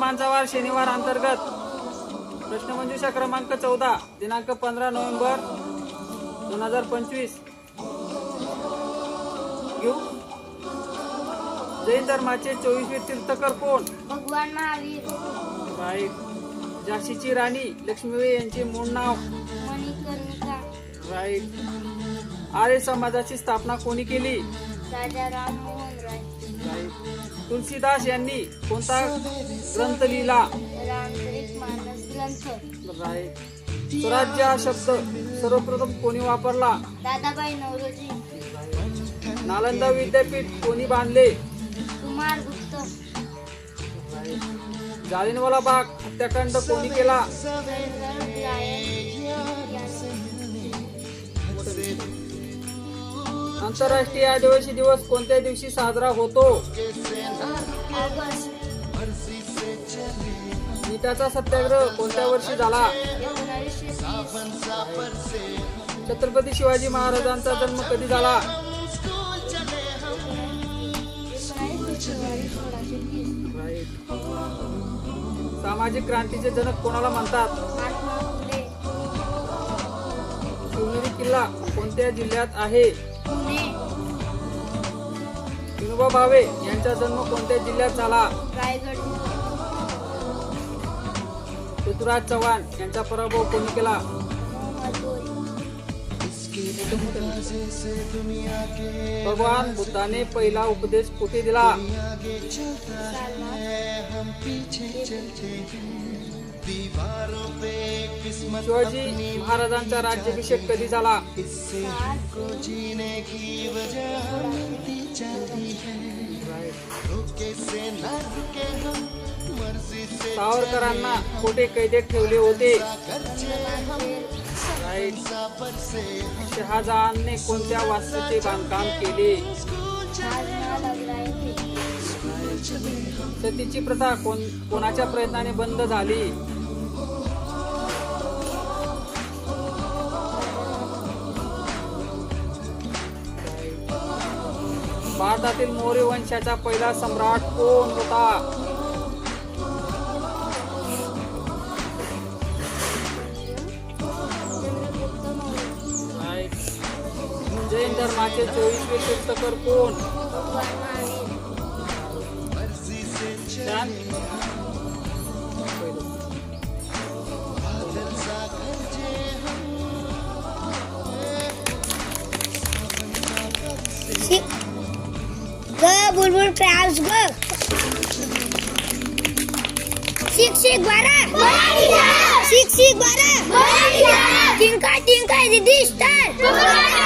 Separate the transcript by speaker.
Speaker 1: मांचावार शनिवार अंतर्गत प्रश्नमंजुषा क्रमांक चौदा दिनांक पंधरा नोव्हेंबर दोन हजार पंचवीस. घेऊ? जैन धर्माचे चोवीसवे तीर्थकर कोण?
Speaker 2: भगवान महावीर.
Speaker 1: राईट झाशीची राणी लक्ष्मीबाई यांचे मूळ नाव. राईट. आर्य समाजाची स्थापना कोणी केली? तुलसीदास यांनी कोणता ग्रंथ लिहिला स्वराज्य हा शब्द सर्वप्रथम कोणी वापरला?
Speaker 2: दादाबाई नवरोजी.
Speaker 1: नालंदा विद्यापीठ कोणी बांधले?
Speaker 2: कुमार गुप्त.
Speaker 1: जालियनवाला बाग हत्याकांड कोणी केला? आंतरराष्ट्रीय आदिवासी दिवस कोणत्या दिवशी साजरा होतो? नीटाचा सत्याग्रह कोणत्या वर्षी झाला? छत्रपती शिवाजी महाराजांचा जन्म कधी झाला? सामाजिक क्रांतीचे जनक कोणाला म्हणतात? शिवनेरी किल्ला कोणत्या जिल्ह्यात आहे? विनोबा भावे यांचा जन्म कोणत्या जिल्ह्यात झाला? पृथ्वीराज चव्हाण यांचा पराभव कोणी केला? भगवान बुद्धाने पहिला उपदेश कुठे दिला? शिवाजी महाराजांचा राज्याभिषेक कधी झाला? सावरकरांना कोठे कैदेत ठेवले होते। शहाजहानने कोणत्या वास्तूचे बांधकाम केले? सतीची प्रथा कोण कोणाच्या प्रयत्नाने बंद झाली? भारतातील मौर्य वंशाचा पहिला सम्राट कोण होता? जैन धर्माचे चोवीसवे तीर्थकर कोण?
Speaker 2: por trás. Chico, chico, guará. Guará, Chico, chico, guará. Guará, Tinka, tinka, de distância.